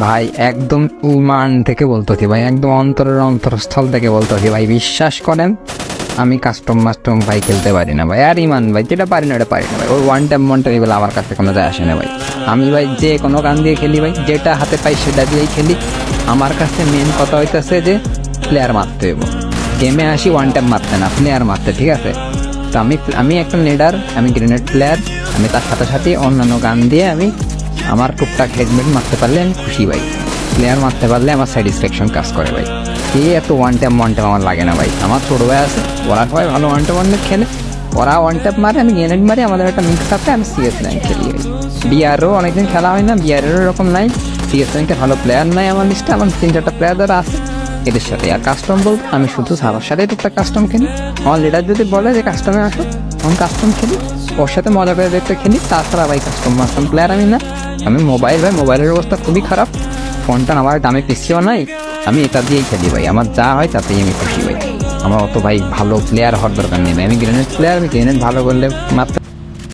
ভাই, একদম উমান থেকে বলতেছি ভাই, একদম অন্তরের অন্তরস্থল থেকে বলতেছি ভাই, বিশ্বাস করেন, আমি কাস্টম মাস্টম ভাই খেলতে পারি না ভাই, আর ইমান ভাই, যেটা পারি না ওটা পারি না ভাই ওই ওয়ান টাইম ওয়ান টাইম এগুলো আমার কাছে কোনো যায় আসে না ভাই। আমি ভাই যে কোনো গান দিয়ে খেলি ভাই, যেটা হাতে পাই সেটা দিয়েই খেলি। আমার কাছে মেন কথা হইতেছে যে প্লেয়ার মারতে হইব। গেমে আসি ওয়ান টাইম মারতে না প্লেয়ার মারতে, ঠিক আছে? তো আমি আমি একটা লিডার আমি গ্রেনেড প্লেয়ার আমি তার সাথে সাথে অন্যান্য গান দিয়ে আমি আমার টুকটাক হেডমেট মারতে পারলে আমি খুশি ভাই। প্লেয়ার মারতে পারলে আমার স্যাটিসফ্যাকশন কাজ করে ভাই। কে এত ওয়ান ট্যাপ ওয়ান ট্যাপ আমার লাগে না ভাই। আমার ছোটো ভাই আছে, ওরা সবাই ভালো ওয়ান ট্যাপ ওয়ান খেলে। ওরা ওয়ান ট্যাপ মারে, আমি গ্রেনেড মারি, আমাদের একটা মিক্স আপে আমি সিএস লাইন খেলি বিআরও অনেকদিন খেলা হয় না বিআরেরও এরকম নাই। সিএস ভালো প্লেয়ার নাই আমার লিস্টে আমার তিন চারটা প্লেয়ার যারা আছে। এদের সাথে আর কাস্টম বল, আমি শুধু সাবার সাথে টুকটাক কাস্টম খেলি। আমার লিডার যদি বলে যে কাস্টমে আসো, আমি কাস্টম খেলি। ওর সাথে মজা করে দেখতে খেলি, তাছাড়া ভাই কাস্টম মাস্টম প্লেয়ার আমি না। আমি মোবাইল ভাই মোবাইলের অবস্থা খুবই খারাপ। ফোনটা আমার দামে পিছিয়েও নাই, আমি এটা দিয়েই খেলি ভাই। আমার যা হয় তাতেই আমি খুশি ভাই। আমার অত ভাই ভালো প্লেয়ার হওয়ার দরকার নেই আমি গ্রেনেড প্লেয়ার আমি গ্রেনেড ভালো করলে মাত্র